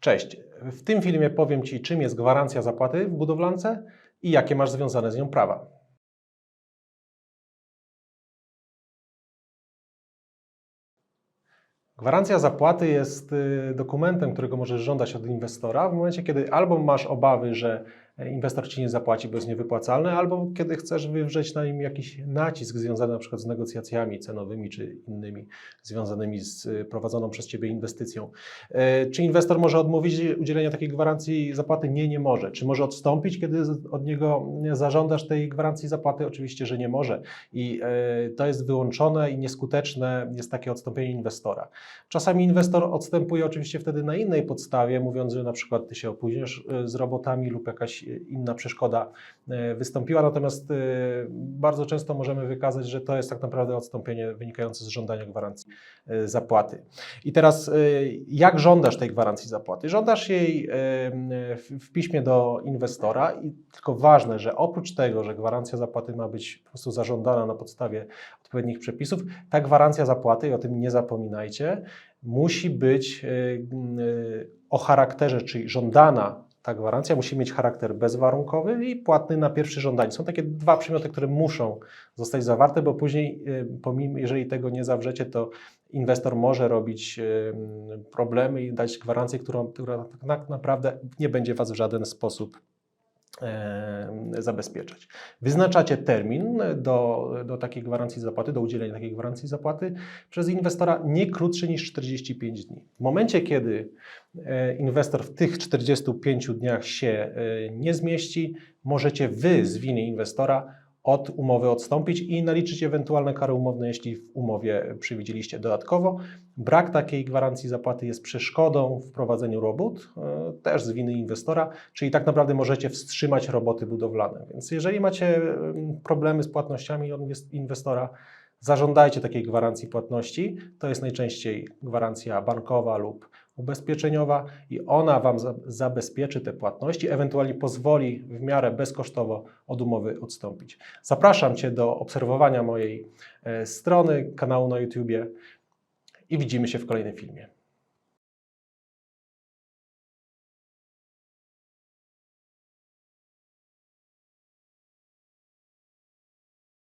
Cześć. W tym filmie powiem Ci, czym jest gwarancja zapłaty w budowlance i jakie masz związane z nią prawa. Gwarancja zapłaty jest y, dokumentem, którego możesz żądać od inwestora w momencie, kiedy albo masz obawy, że inwestor ci nie zapłaci, bo jest niewypłacalny, albo kiedy chcesz wywrzeć na nim jakiś nacisk związany na przykład z negocjacjami cenowymi czy innymi związanymi z y, prowadzoną przez Ciebie inwestycją. E, Czy inwestor może odmówić udzielenia takiej gwarancji zapłaty? Nie, nie może. Czy może odstąpić, kiedy od niego zażądasz tej gwarancji zapłaty? Oczywiście, że nie może. I e, to jest wyłączone i nieskuteczne jest takie odstąpienie inwestora. Czasami inwestor odstępuje oczywiście wtedy na innej podstawie, mówiąc, że na przykład ty się opóźniasz e, z robotami lub jakaś inna przeszkoda e, wystąpiła, natomiast e, bardzo często możemy wykazać, że to jest tak naprawdę odstąpienie wynikające z żądania gwarancji e, zapłaty. I teraz jak żądasz tej gwarancji zapłaty? Żądasz jej w piśmie do inwestora i tylko ważne, że oprócz tego, że gwarancja zapłaty ma być po prostu zażądana na podstawie odpowiednich przepisów, ta gwarancja zapłaty, i o tym nie zapominajcie, musi być o charakterze, czyli żądana ta gwarancja musi mieć charakter bezwarunkowy i płatny na pierwsze żądanie. Są takie dwa przymioty, które muszą zostać zawarte, bo później, e, pomimo, jeżeli tego nie zawrzecie, to inwestor może robić em, problemy i dać gwarancję, którą, która tak naprawdę nie będzie Was w żaden sposób zabezpieczać. Wyznaczacie termin do, do takiej gwarancji zapłaty, do udzielenia takiej gwarancji zapłaty przez inwestora nie krótszy niż 45 dni. W momencie, kiedy e, inwestor w tych 45 dniach się e, nie zmieści, możecie Wy z winy inwestora od umowy odstąpić i naliczyć ewentualne kary umowne, jeśli w umowie przewidzieliście dodatkowo. Brak takiej gwarancji zapłaty jest przeszkodą w prowadzeniu robót, e, też z winy inwestora, czyli tak naprawdę możecie wstrzymać roboty budowlane. Więc jeżeli macie em, problemy z płatnościami od inwes- inwestora, zażądajcie takiej gwarancji płatności. To jest najczęściej gwarancja bankowa lub ubezpieczeniowa i ona Wam za- zabezpieczy te płatności, ewentualnie pozwoli w miarę bezkosztowo od umowy odstąpić. Zapraszam Cię do obserwowania mojej e, strony, kanału na YouTubie i widzimy się w kolejnym filmie.